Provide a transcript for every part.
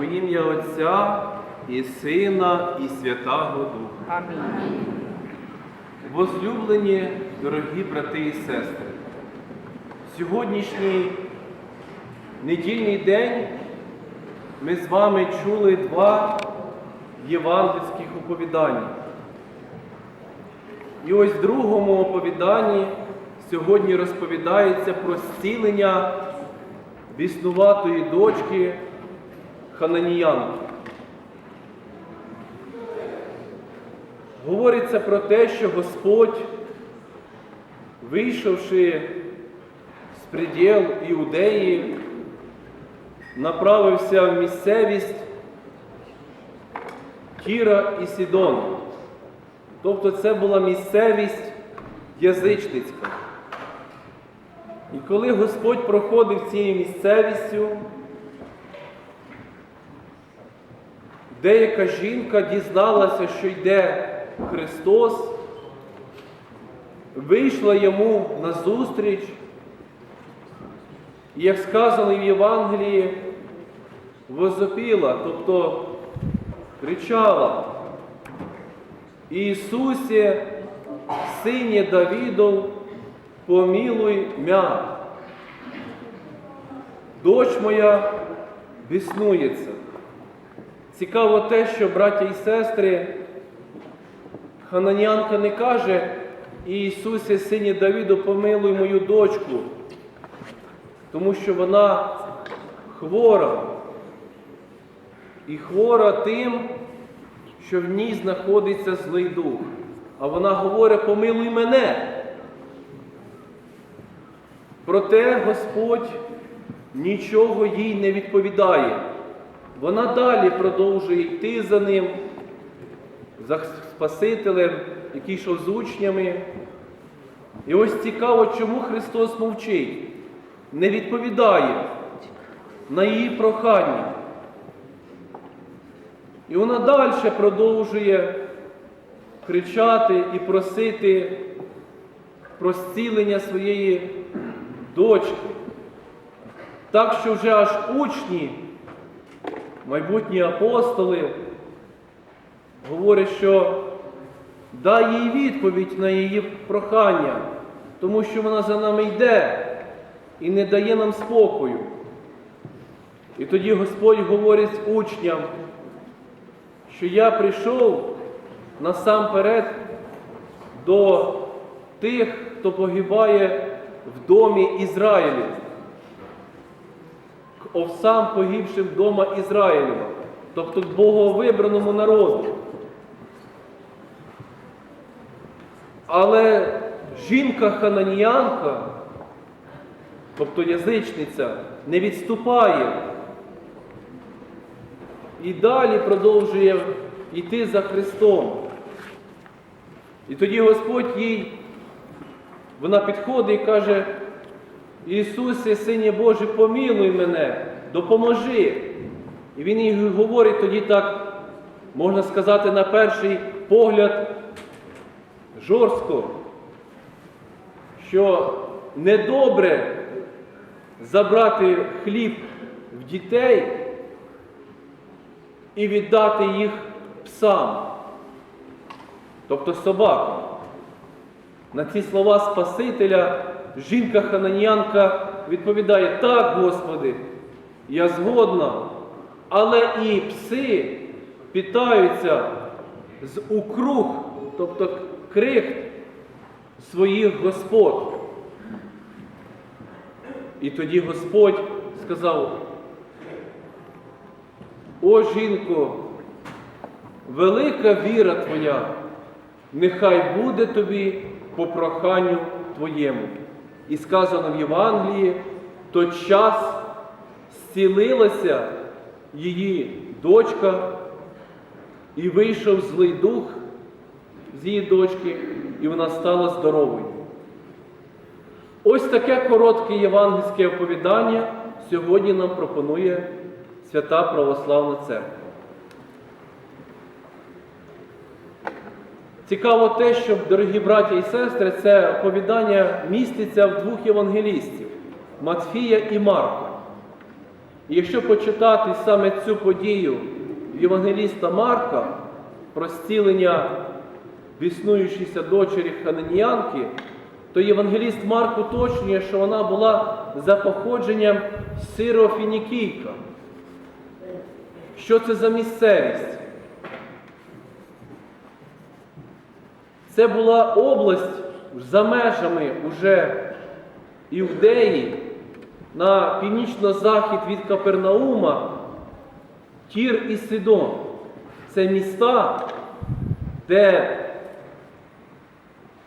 У ім'я Отця і Сина, і Святого Духа. Амінь. Возлюблені, дорогі брати і сестри, сьогоднішній недільний день ми з вами чули два євангельських оповідання. І ось в другому оповіданні сьогодні розповідається про зцілення біснуватої дочки Хананіянки. Говориться про те, що Господь, вийшовши з приділ Іудеї, направився в місцевість Тіра і Сідон. Тобто це була місцевість язичницька. І коли Господь проходив цією місцевістю, деяка жінка дізналася, що йде Христос, вийшла йому назустріч, і, як сказано в Євангелії, возопіла, тобто кричала, Ісусе, Сині Давідов, помілуй мя. Дочь моя біснується. Цікаво те, що браття і сестри, Хананянка не каже, Ісусе, сині Давіду, помилуй мою дочку, тому що вона хвора. І хвора тим, що в ній знаходиться злий дух. А вона говорить, помилуй мене. Проте Господь нічого їй не відповідає. Вона далі продовжує йти за ним, за Спасителем, який йшов з учнями. І ось цікаво, чому Христос мовчить, не відповідає на її прохання. І вона далі продовжує кричати і просити про зцілення своєї дочки. Так що вже аж учні, майбутні апостоли, говорять, що дай їй відповідь на її прохання, тому що вона за нами йде і не дає нам спокою. І тоді Господь говорить учням, що я прийшов насамперед до тих, хто погибає в домі Ізраїлю, к овсам погибшим вдома Ізраїлева, тобто к боговибраному народу. Але жінка хананіянка, тобто язичниця, не відступає і далі продовжує йти за Христом. І тоді Господь їй, вона підходить і каже, Ісусе, Сині Божий, помілуй мене, допоможи. І Він їй говорить тоді так, можна сказати, на перший погляд, жорстко, що недобре забрати хліб в дітей і віддати їх псам, тобто собакам. На ці слова Спасителя жінка хананіянка відповідає, так, Господи, я згодна, але і пси питаються з укруг, тобто крихт своїх господ. І тоді Господь сказав, о жінко, велика віра твоя, нехай буде тобі по проханню твоєму. І сказано в Євангелії, то час зцілилася її дочка, і вийшов злий дух з її дочки, і вона стала здоровою. Ось таке коротке євангельське оповідання сьогодні нам пропонує Свята Православна Церква. Цікаво те, що, дорогі браті і сестри, це оповідання міститься в двох євангелістів Матфія і Марка. І якщо почитати саме цю подію Євангеліста Марка про зцілення біснуючійся дочері Хананіянки, то євангеліст Марк уточнює, що вона була за походженням сирофінікійка. Що це за місцевість? Це була область за межами уже Іудеї на північно-захід від Капернаума, Тір і Сидон. Це міста, де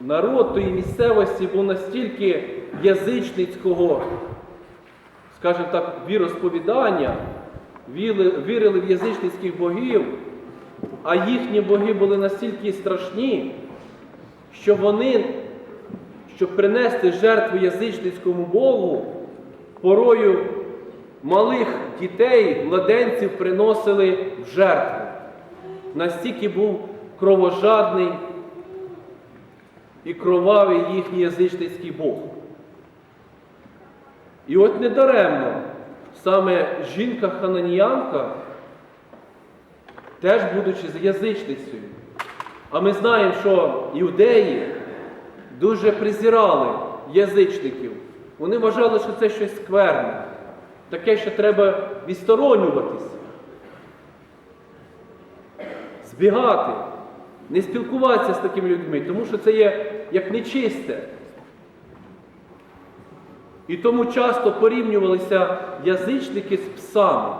народ тої місцевості був настільки язичницького, скажімо так, віросповідання, вірили в язичницьких богів, а їхні боги були настільки страшні, що вони, щоб принести жертву язичницькому Богу, порою малих дітей, младенців приносили в жертву. Настільки був кровожадний і кровавий їхній язичницький Бог. І от недаремно саме жінка-хананіянка, теж будучи язичницею, а ми знаємо, що іудеї дуже презирали язичників. Вони вважали, що це щось скверне, таке, що треба відсторонюватись, збігати, не спілкуватися з такими людьми, тому що це є як нечисте. І тому часто порівнювалися язичники з псами.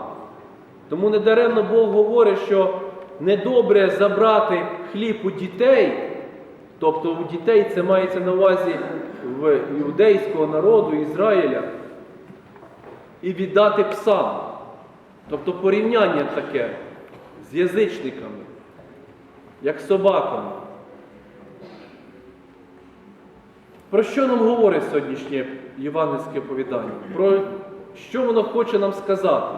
Тому недаремно Бог говорить, що недобре забрати хліб у дітей, тобто у дітей це мається на увазі в іудейського народу Ізраїля, і віддати псам. Тобто порівняння таке з язичниками, як собаками. Про що нам говорить сьогоднішнє євангельське оповідання? Про що воно хоче нам сказати?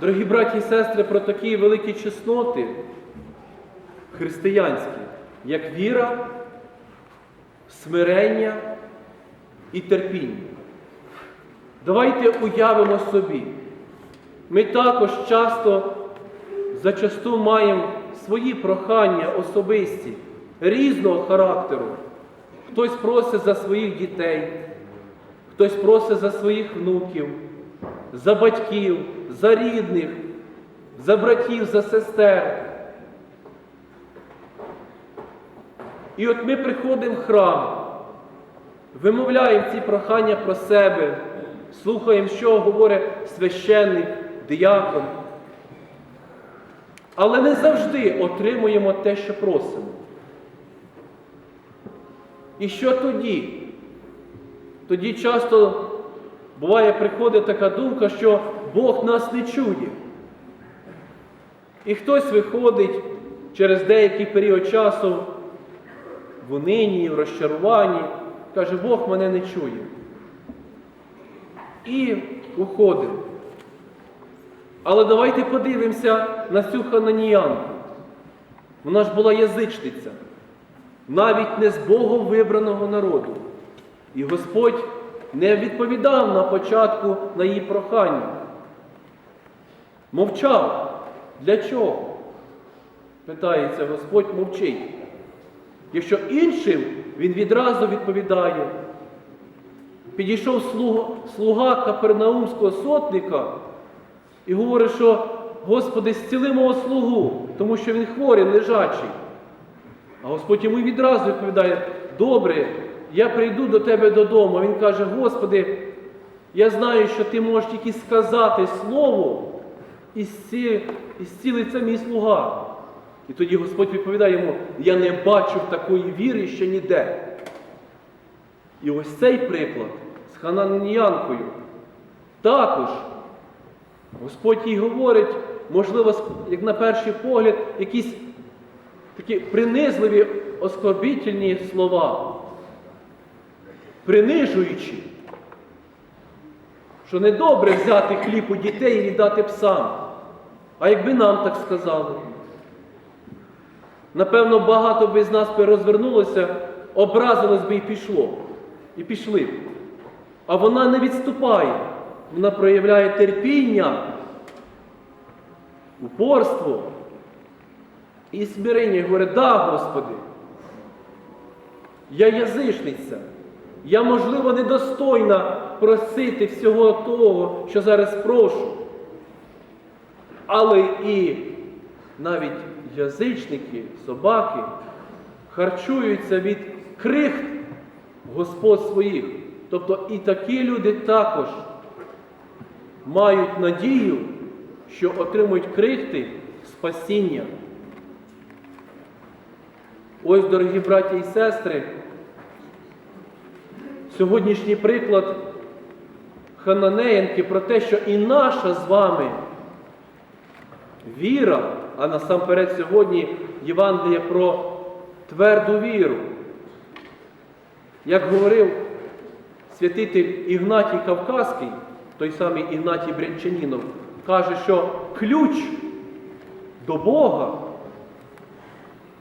Дорогі браті і сестри, про такі великі чесноти християнські, як віра, смирення і терпіння. Давайте уявимо собі. Ми також часто зачасту маємо свої прохання особисті, різного характеру. Хтось просить за своїх дітей, хтось просить за своїх внуків, за батьків, за рідних, за братів, за сестер. І от ми приходимо в храм, вимовляємо ці прохання про себе, слухаємо, що говорить священник, диякон. Але не завжди отримуємо те, що просимо. І що тоді? Тоді часто буває приходить така думка, що Бог нас не чує. І хтось виходить через деякий період часу в унині, в розчаруванні, каже, Бог мене не чує. І уходимо. Але давайте подивимося на цю хананіянку. Вона ж була язичниця, навіть не з Богом вибраного народу. І Господь не відповідав на початку на її прохання. Мовчав. Для чого? Питається Господь, мовчить. Якщо іншим, він відразу відповідає. Підійшов слуга, Капернаумського сотника і говорить, що Господи, зціли мого слугу, тому що він хворий, лежачий. А Господь йому відразу відповідає, добре, я прийду до тебе додому. Він каже, Господи, я знаю, що ти можеш тільки сказати слово, і зці- і зцілиться мій слуга. І тоді Господь відповідає йому, я не бачив такої віри ще ніде. І ось цей приклад з Хананіянкою також Господь їй говорить, можливо, як на перший погляд, якісь такі принизливі, оскорбітельні слова, принижуючи, що не добре взяти хліб у дітей і віддати псам. А якби нам так сказали? Напевно, багато би з нас розвернулося, образилось би і пішло. І пішли б. А вона не відступає. Вона проявляє терпіння, упорство і смирення. Говорить, да, Господи, я язичниця. Я, можливо, недостойна просити всього того, що зараз прошу. Але і навіть язичники, собаки харчуються від крихт Господ своїх. Тобто і такі люди також мають надію, що отримують крихти спасіння. Ось, дорогі браті і сестри, сьогоднішній приклад Хананеєнки про те, що і наша з вами віра, а насамперед сьогодні Євангеліє про тверду віру. Як говорив святитель Ігнатій Кавказький, той самий Ігнатій Брянчанінов, каже, що ключ до Бога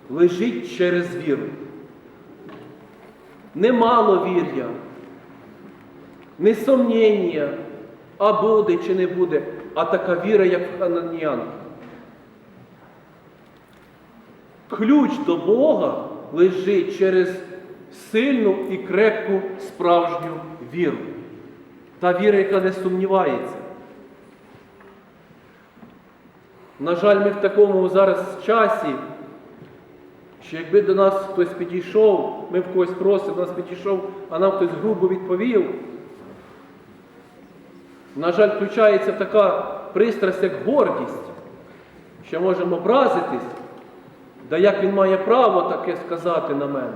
лежить через віру. Не маловір'я, не сомнення, а буде чи не буде, а така віра, як в Хананянки. Ключ до Бога лежить через сильну і крепку справжню віру. Та віра, яка не сумнівається. На жаль, ми в такому зараз часі, що якби до нас хтось підійшов, ми в когось просимо, нас підійшов, а нам хтось грубо відповів. На жаль, включається така пристрасть, як гордість, що можемо образитись, да як він має право таке сказати на мене.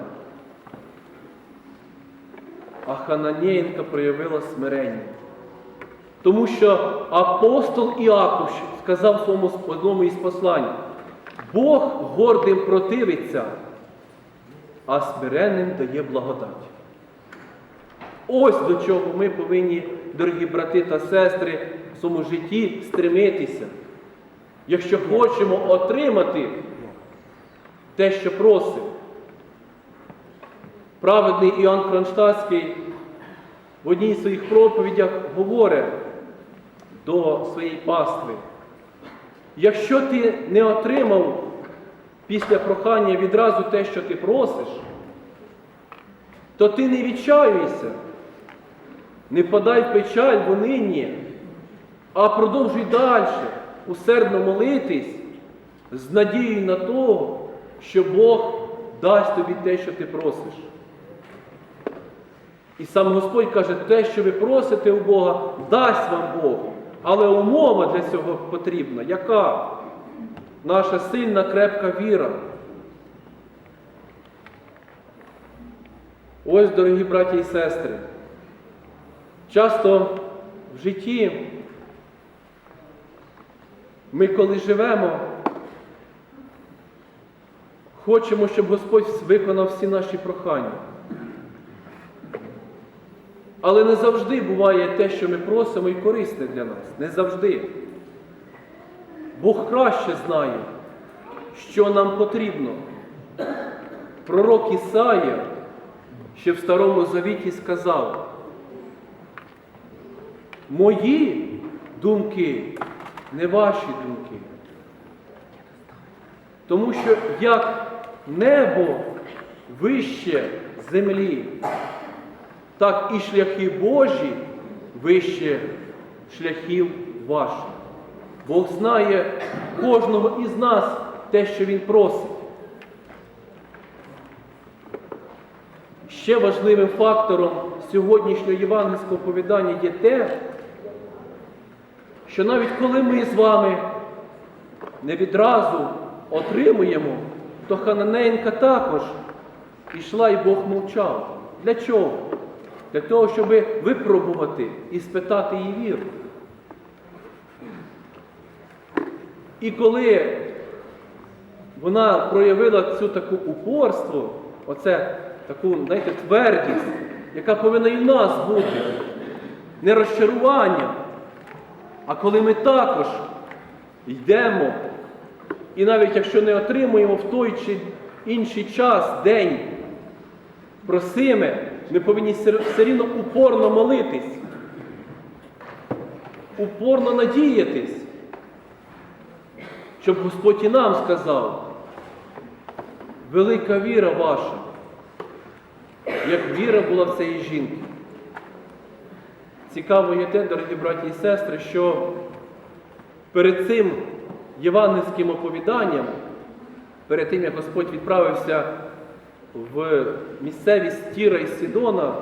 А Хананєєнка проявила смирення. Тому що апостол Іаков сказав в своєму одному із послань, Бог гордим противиться, а смиренним дає благодать. Ось до чого ми повинні, дорогі брати та сестри, в своєму житті стремитися. Якщо хочемо отримати те, що просимо. Праведний Іоанн Кронштадтський в одній з своїх проповідях говорить до своєї пастви. Якщо ти не отримав після прохання відразу те, що ти просиш, то ти не відчаюйся, не впадай печаль в нині, а продовжуй далі усердно молитись з надією на того, що Бог дасть тобі те, що ти просиш. І сам Господь каже, те, що ви просите у Бога, дасть вам Бог. Але умова для цього потрібна. Яка? Наша сильна, крепка віра. Ось, дорогі браті і сестри, часто в житті ми, коли живемо, хочемо, щоб Господь виконав всі наші прохання. Але не завжди буває те, що ми просимо, і корисне для нас. Не завжди. Бог краще знає, що нам потрібно. Пророк Ісая ще в Старому Завіті сказав, мої думки не ваші думки. Тому що як небо вище землі, так і шляхи Божі вище шляхів ваших. Бог знає кожного із нас те, що Він просить. Ще важливим фактором сьогоднішнього євангельського оповідання є те, що навіть коли ми з вами не відразу отримуємо, то Хананеєнка також пішла і Бог мовчав. Для чого? Для того, щоб випробувати і спитати її віру. І коли вона проявила цю таку упорство, оце таку, знаєте, твердість, яка повинна і в нас бути, не розчарування, а коли ми також йдемо І навіть якщо не отримуємо в той чи інший час, день, просиме, ми повинні все рівно упорно молитись, упорно надіятись, щоб Господь і нам сказав, велика віра ваша, як віра була в цієї жінки. Цікаво є те, дорогі браті і сестри, що перед цим євангельським оповіданням, перед тим, як Господь відправився в місцевість Тіра і Сідона,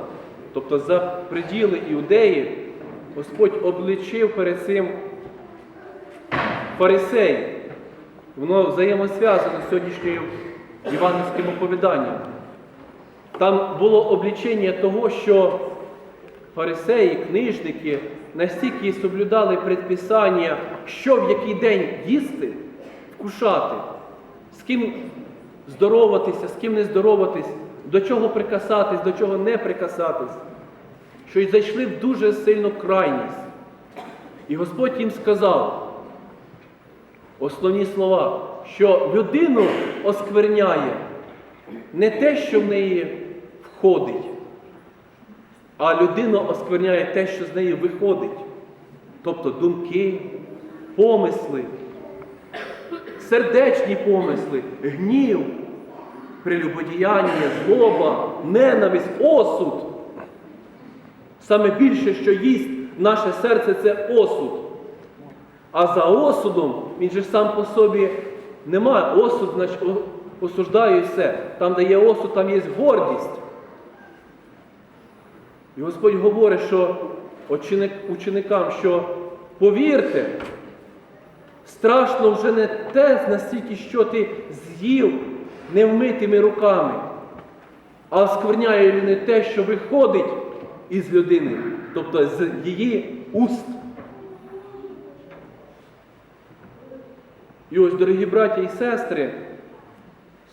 тобто за приділи Іудеї, Господь обличив перед цим фарисей. Воно взаємосв'язано з сьогоднішньою євангельським оповіданням. Там було облічення того, що фарисеї, книжники настільки соблюдали предписання, що в який день їсти, вкушати, з ким здороватися, з ким не здороватись, до чого прикасатись, до чого не прикасатись, що й зайшли в дуже сильну крайність. І Господь їм сказав основні слова, що людину оскверняє не те, що в неї входить, а людину оскверняє те, що з неї виходить. Тобто думки, помисли, сердечні помисли, гнів, прелюбодіяння, злоба, ненависть, осуд. Саме більше, що їсть наше серце, це осуд. А за осудом він же сам по собі немає. Осуд, значить, осуждає все. Там, де є осуд, там є гордість. І Господь говорить, що ученикам, що повірте, страшно вже не те настільки, що ти з'їв невмитими руками, а оскверняє не те, що виходить із людини, тобто з її уст. І ось, дорогі браті і сестри,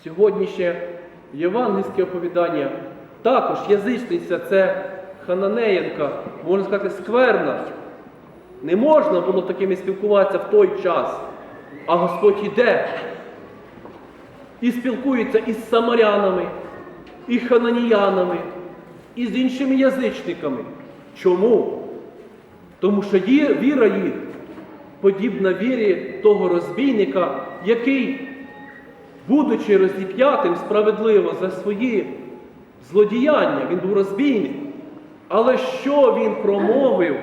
сьогоднішнє євангельське оповідання, також язичниця це Хананеєнка, можна сказати, скверна. Не можна було такими спілкуватися в той час. А Господь іде і спілкується із самарянами, і хананіянами, і з іншими язичниками. Чому? Тому що віра їх подібна вірі того розбійника, який, будучи розіп'ятим справедливо за свої злодіяння, він був розбійник. Але що він промовив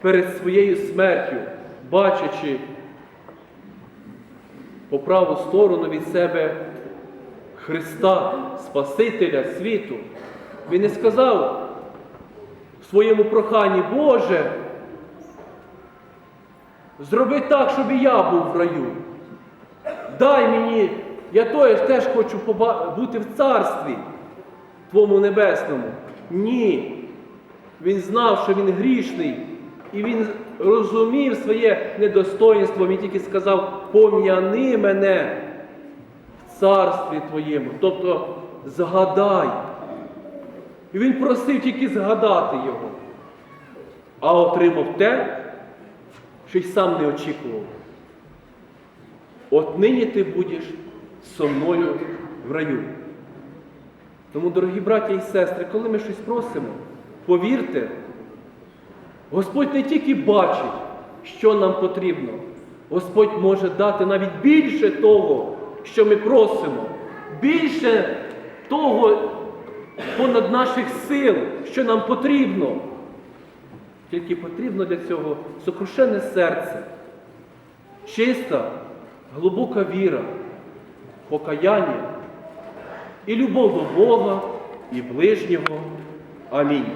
перед своєю смертю, бачачи по праву сторону від себе Христа, Спасителя світу? Він не сказав в своєму проханні, Боже, зроби так, щоб і я був в раю. Дай мені, я теж, хочу бути в царстві Твому небесному. Ні. Він знав, що він грішний, і він розумів своє недостоїнство. Він тільки сказав, пом'яни мене в царстві Твоєму. Тобто згадай. І він просив тільки згадати його, а отримав те, що й сам не очікував. От нині ти будеш со мною в раю. Тому, дорогі браті і сестри, коли ми щось просимо, повірте, Господь не тільки бачить, що нам потрібно, Господь може дати навіть більше того, що ми просимо, більше того понад наших сил, що нам потрібно. Тільки потрібно для цього сокрушене серце, чиста, глибока віра, покаяння і любов до Бога і ближнього. Амінь.